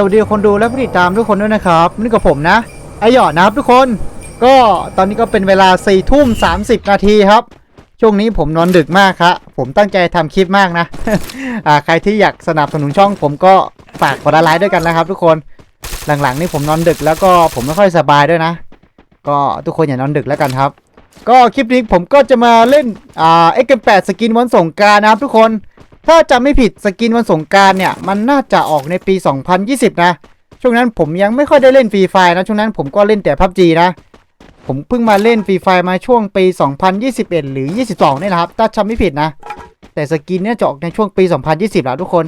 สวัสดีคนดูและผู้ติดตามทุกคนด้วยนะครับนี่กับผมนะ ไอหยอดนะครับทุกคน ก็ตอนนี้ก็เป็นเวลา4ี่ทุ่มสานาทีครับ ช่วงนี้ผมนอนดึกมากครับผมตั้งใจทำคลิปมากนะอ่าใครที่อยากสนับสนุนช่อง ผมก็ฝากกดไลค์ด้วยกันนะครับ ทุกคนหลังๆนี่ผมนอนดึกแล้วก็ผมไม่ค่อยสบายด้วยนะ ก็ทุกคนอย่านอนดึกแล้วกันครับ ก็คลิปนี้ผมก็จะมาเล่นอ่าเอ็กแปดสกินวันสงการนะครับทุกคน ถ้าจำไม่ผิดสกินวันสงการเนี่ย มันน่าจะออกในปี 2020 นะ ช่วงนั้นผมยังไม่ค่อยได้เล่นฟรีไฟนะ ช่วงนั้นผมก็เล่นแต่พับจีนะ ผมเพิ่งมาเล่นฟรีไฟมาช่วงปี 2021 หรือ 22 นี่นะครับ ถ้าจำไม่ผิดนะ แต่สกินเนี่ยจะออกในช่วงปี 2020 แล้วทุกคน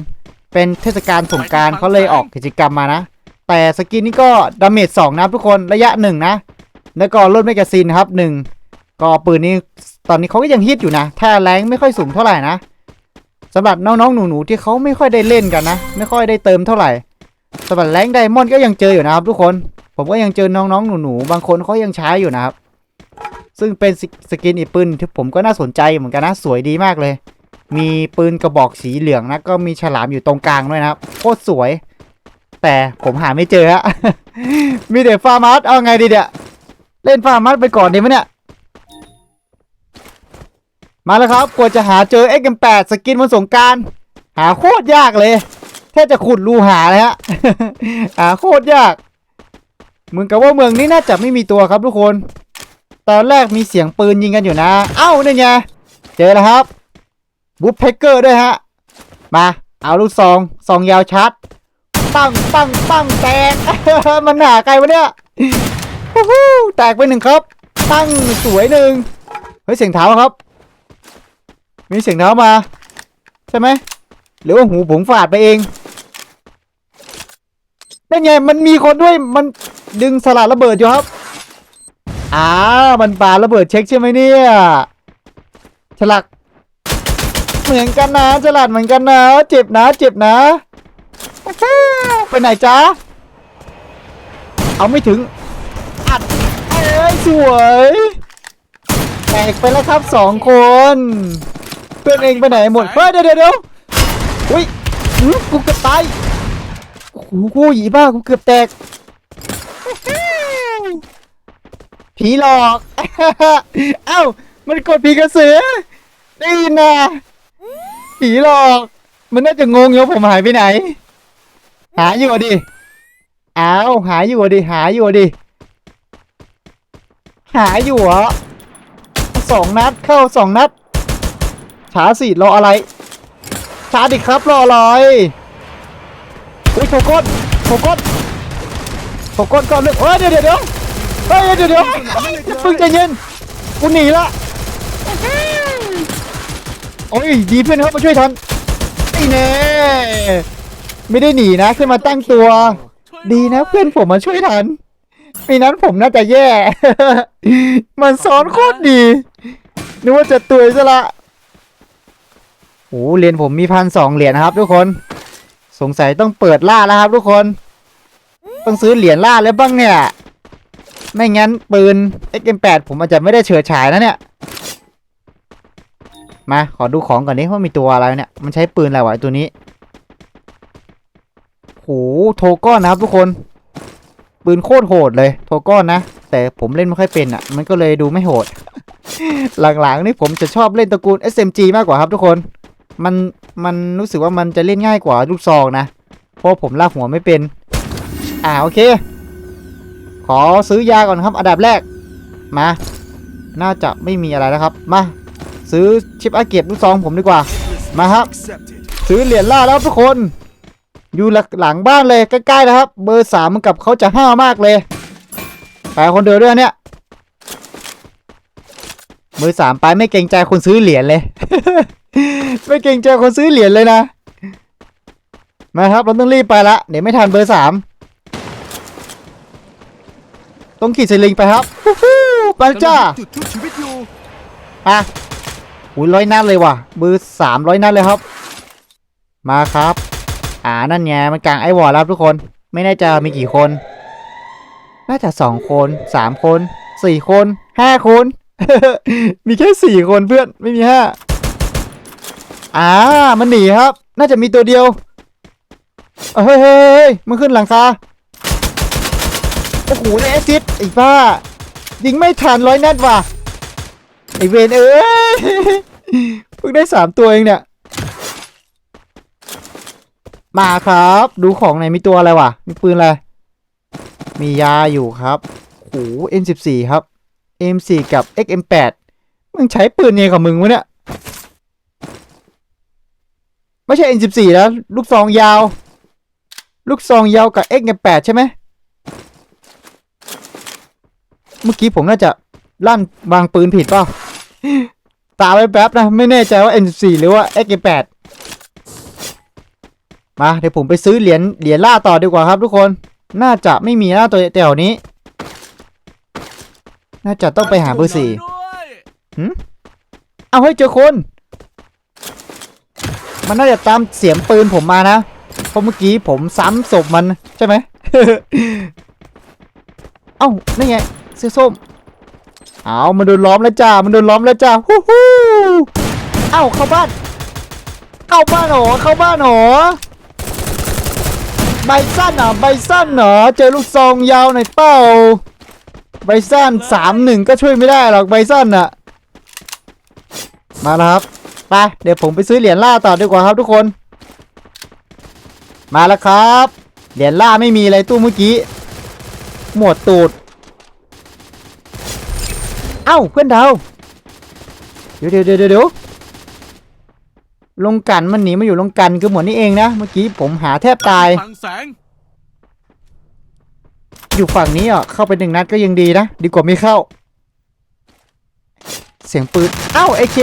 เป็นเทศกาลสงการเขาเลยออกกิจกรรมมานะ แต่สกินนี้ก็ดาเมจ2นะทุกคน ระยะ 1 นะ แล้วก็ลดแมกกาซีนครับ 1 ก็ปืนนี้ตอนนี้เขาก็ยังฮิตอยู่นะ ถ้าแรงไม่ค่อยสูงเท่าไหร่นะ สำหรับน้องๆหนูๆที่เขาไม่ค่อยได้เล่นกันนะ ไม่ค่อยได้เติมเท่าไหร่สำหรับแรงไดมอนด์ก็ยังเจออยู่นะครับทุกคน ผมก็ยังเจอน้องๆหนูๆบางคนเขายังใช้อยู่นะครับ ซึ่งเป็นสสกินอีปืนที่ผมก็น่าสนใจเหมือนกันนะสวยดีมากเลย มีปืนกระบอกสีเหลืองนะก็มีฉลามอยู่ตรงกลางด้วยนะครับโคตรสวย แต่ผมหาไม่เจอฮะมีแต่ฟาร์มัสเอาไงดีเนี่ยเล่นฟาร์มัสไปก่อนดีไหมเนี่ย มาแล้วครับกว่าจะหาเจอ XM8 สกินวันสงกรารหาโคตรยากเลยแทบจะขุดรูหาเลยฮะหาโคตรยากเหมือนกับว่าเมืองนี้น่าจะไม่มีตัวครับทุกคน ตอนแรกมีเสียงปืนยิงกันอยู่นะ เอ้านี่ไงเจอแล้วครับบุ๊เพกเกอร์ด้วยฮะ มา เอาลูกซองซองยาวชัด ปังปังปังแตก มันหาใครวะเนี่ยแตกไปหนึ่งครับ ตั้งสวยหนึ่งเฮ้ยเสียงเท้าครับ มีเสียงเท้ามา ใช่ไหมหรือว่าหูผมฝาดไปเองนั่นไงมันมีคนด้วยมันดึงสลัดระเบิดอยู่ครับอ้ามันปาระเบิดเช็คใช่ไหมเนี่ยฉลัก เหมือนกันนะฉลาดเหมือนกันนะ เจ็บนะเจ็บนะไปไหนจ๊ะเอาไม่ถึงอัดเอ้ยสวยแตกไปแล้วครับสองคน เพื่อนเองไปไหนหมดเฮ้ยเดี๋ยวเดี๋ยวเดี๋ยวอุ้ยอื้อกูเกือบตายโอ้โหกูหยีบ้ากูเกือบแตกผีหลอกเอ้ามันกดผีกระสือนี่นะผีหลอก มันน่าจะงงอยู่ว่าผมหายไปไหน หาอยู่อะดิอ้าวหาอยู่อะดิหาอยู่อะดิหาอยู่เหรอสองนัดเข้าสองนัด ช้าสิรออะไร ช้าดิครับรออะไรอุ้ยโชก้นโชก้นโชก้นก่อนเลยเฮ้ยเดี๋ยวเดี๋ยวเดี๋ยวเฮ้ยเดี๋ยวเดี๋ยวเพิ่งใจเย็นกูหนีละโอ้ยดีเพื่อนครับมาช่วยทันไอ้แน่ไม่ได้หนีนะขึ้นมาตั้งตัว ดีนะเพื่อนผมมาช่วยทันไม่นั้นผมน่าจะแย่ มันซ้อนโคตรดีนึกว่าจะตัวยซะละ โอ้เหรียญผมมีพันสองเหรียญนะครับ ทุกคน สงสัยต้องเปิดล่าแล้วครับ ทุกคน ต้องซื้อเหรียญล่าแล้วบ้างเนี่ย ไม่งั้นปืน XM8 ผมอาจจะไม่ได้เฉิดฉายนะเนี่ย มาขอดูของก่อนนี้ว่ามีตัวอะไรเนี่ย มันใช้ปืนอะไรวะไอตัวนี้โหโทก้อนนะครับ ทุกคน ปืนโคตรโหดเลย โทก้อนนะ แต่ผมเล่นไม่ค่อยเป็นอะ มันก็เลยดูไม่โหด หลังๆนี่ผมจะชอบเล่นตระกูล SMG มากกว่าครับทุกคน มันมันรู้สึกว่ามันจะเล่นง่ายกว่าลูกซองนะ เพราะผมลากหัวไม่เป็น อ่าโอเค ขอซื้อยาก่อนครับ อันดับแรก มา น่าจะไม่มีอะไรแล้วครับ มา ซื้อชิปอาเก็บลูกซองผมดีกว่า มาครับ ซื้อเหรียญล่าแล้วทุกคน อยู่หลังบ้านเลยใกล้ๆนะครับ เบอร์สามมันกับเขาจะห้ามากเลยไปคนเดียวด้วยเนี่ยมือสามไปไม่เกรงใจคนซื้อเหรียญเลย ไม่เกรงใจคนซื้อเหรียญเลยนะ มาครับ เราต้องรีบไปละ เดี๋ยวไม่ทันเบอร์สามต้องขี่สลิงไปครับฮู้ฮู้ไปจ้าจุดชุบชีวิตอยู่อะอุ้ยร้อยนัดเลยว่ะ เบอร์สามร้อยนัดเลยครับ มาครับ อ่านั่นไงมันกลางไอวอร์แล้วครับทุกคน ไม่แน่ใจมีกี่คน น่าจะสองคนสามคนสี่คนห้าคน มีแค่สี่คนเพื่อนไม่มีห้า อ่า มันหนีครับ น่าจะมีตัวเดียว เฮ้ยเฮ้ยเฮ้มันขึ้นหลังคา โอ้โหในแอซิดไอ้บ้า ยิงไม่ทันร้อยนัดว่ะ ไอเวนเอ้ย เพิ่งได้สามตัวเองเนี่ย มาครับ ดูของไหนมีตัวอะไรวะ มีปืนอะไร มียาอยู่ครับโอ้โห M14 ครับ M4 กับ XM8 มึงใช้ปืนเนยกับมึงวะเนี่ย ไม่ใช่ M14 แล้ว ลูกซองยาว ลูกซองยาวกับ XM8 ใช่ไหมเมื่อกี้ผมน่าจะลั่นวางปืนผิดเปล่าตาไว้แป๊บนะ ไม่แน่ใจว่า M14 หรือว่า XM8 มาเดี๋ยวผมไปซื้อเหรียญเหรียญล่าต่อดีกว่าครับทุกคน น่าจะไม่มีหน้าตัวแถวนี้ น่าจะต้องไปหาเบอร์สี่เอาให้ยเจอคน มันน่าจะตามเสียงปืนผมมานะ เพราะเมื่อกี้ผมซ้ำศพมันใช่ไหม เอ้านี่ไงเสื้อส้ม เอามันโดนล้อมแล้วจ้า มันโดนล้อมแล้วจ้าฮู้ฮู้เอ้าเข้าบ้าน เข้าบ้านเหรอเข้าบ้านเหรอใบสั้นเหรอใบสั้นเหรอเจอลูกซองยาวหน่อยเป้าใบสั้นสามหนึ่งก็ช่วยไม่ได้หรอกใบสั้นน่ะมาแล้วครับ ไป เดี๋ยวผมไปซื้อเหรียญล่าต่อดีกว่าครับทุกคน มาแล้วครับ เหรียญล่าไม่มีอะไรตู้เมื่อกี้ หมวดตูด เอ้าเพื่อนดาเดี๋ยวเดี๋ยวเดี๋ยวเดี๋ยวลงกันมันหนีมาอยู่ลงกันคือหมวดนี้เองนะ เมื่อกี้ผมหาแทบตายฟังแสงอยู่ฝั่งนี้อะเข้าไปหนึ่งนัดก็ยังดีนะ ดีกว่าไม่เข้า เสียงปืน เอ้าไอเค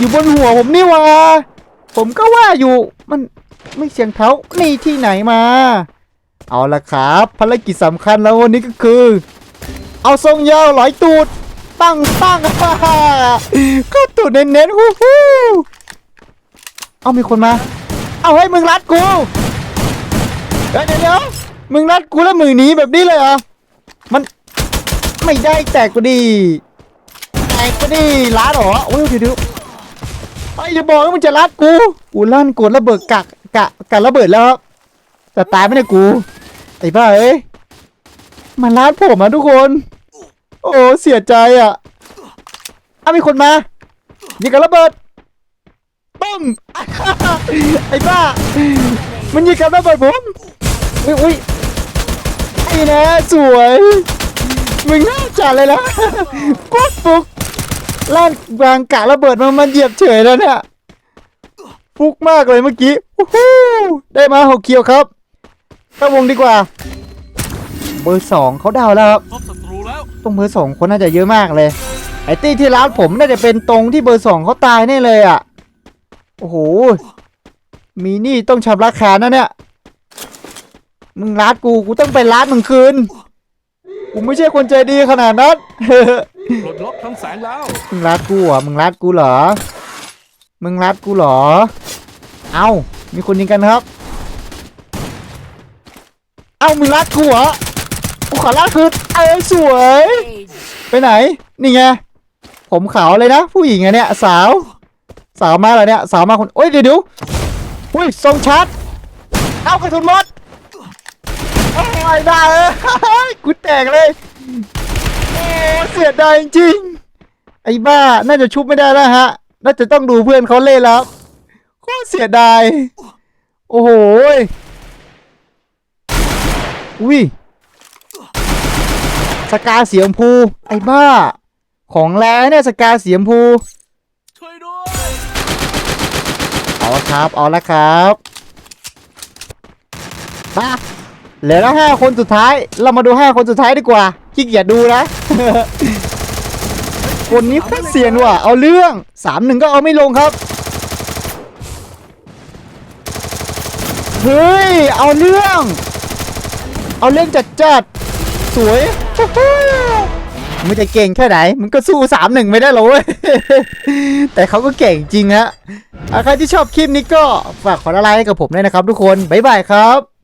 อยู่บนหัวผมนี่วะผมก็ว่าอยู่มันไม่เสียงเท้านี่ที่ไหนมา เอาละครับภารกิจสำคัญแล้ววันนี้ก็คือ เอาทรงยาวหลอยตูดตั้งตั้งก็ตูดเน้นๆฮู้ฮู้เอามีคนมา เอาให้มึงรัดกูเดี๋ยวเดี๋ยวมึงนัดกูแล้วมือหนีแบบนี้เลยเหรอมันไม่ได้แตกก็ดีแตกก็ดีล้าดหรอโอ้ยเดี๋ยว เดี๋ยวไปอย่าบอกว่ามึงจะรัดกูกูลั่นกดระเบิดกักกะกัระเบิดแล้วครับแต่ตายไม่ได้กูไอ้บ้าเอ้ยมันรัดผมอะทุกคน โอ้เสียใจอะอ้ามีคนมายิงกับระเบิดปุ้มไอ้บ้า มันยิงกับระเบิดผมอุ้ยอุ้ยไอ้นะสวยมึงน่าจัดเลยนะกุ๊กฟุก ล่านวางกะระเบิดมามันเหยียบเฉยแล้วเนี่ยฟุกมากเลยเมื่อกี้อู้หูได้มาหกเคียวครับเข้าวงดีกว่า เบอร์สองเขาดาวแล้วครับพบศัตรูแล้วตรงเบอร์สองคนน่าจะเยอะมากเลย ไอ้ตี้ที่ร้านผมน่าจะเป็นตรงที่เบอร์สองเขาตายแน่เลยอะ โอ้โห มีหนี่ต้องชำระคานะเนี่ย มึงรัดกู กูต้องไปรัดมึงคืน กูไม่ใช่คนใจดีขนาดนั้น ปลดล็อกทั้งแสงแล้ว มึงรัดกูเหรอ มึงรัดกูเหรอ มึงรัดกูเหรอ เอ้า มีคนยิงกันครับ เอ้า มึงรัดกูเหรอ กูขอรัดคืนเอ้ยสวย ไปไหน นี่ไง ผมขาวเลยนะ ผู้หญิงอะเนี่ย สาว สาวมาเหรอเนี่ย สาวมาคนโอ้ยเดี๋ยวเดี๋ยวอุ้ยทรงชัด เอากระสุนหมดโอ้ยได้เอ้ยกูแตกเลย เสียดายจริงๆไอ้บ้า น่าจะชุบไม่ได้แล้วฮะ น่าจะต้องดูเพื่อนเขาเล่นแล้วโคตรเสียดาย โอ้โหยอุ้ยสกาเสียมพู ไอ้บ้า ของแรงเนี่ยสกาเสียมพูช่วยด้วยเอาละครับ เอาละครับมาเหลือแล้วห้าคนสุดท้าย เรามาดูห้าคนสุดท้ายดีกว่าขี้เกียจดูนะ คนนี้โคตรเสียนว่ะ เอาเรื่องสามหนึ่งก็เอาไม่ลงครับ เฮ้ย เอาเรื่อง เอาเรื่องจัดจัดๆสวยมึงจะเก่งแค่ไหนมึงก็สู้สามหนึ่งไม่ได้หรอกเว้ย แต่เขาก็เก่งจริงฮะใครที่ชอบคลิปนี้ก็ฝากขอละลค์ให้กับผมด้วยนะครับทุกคน บ๊ายบายครับ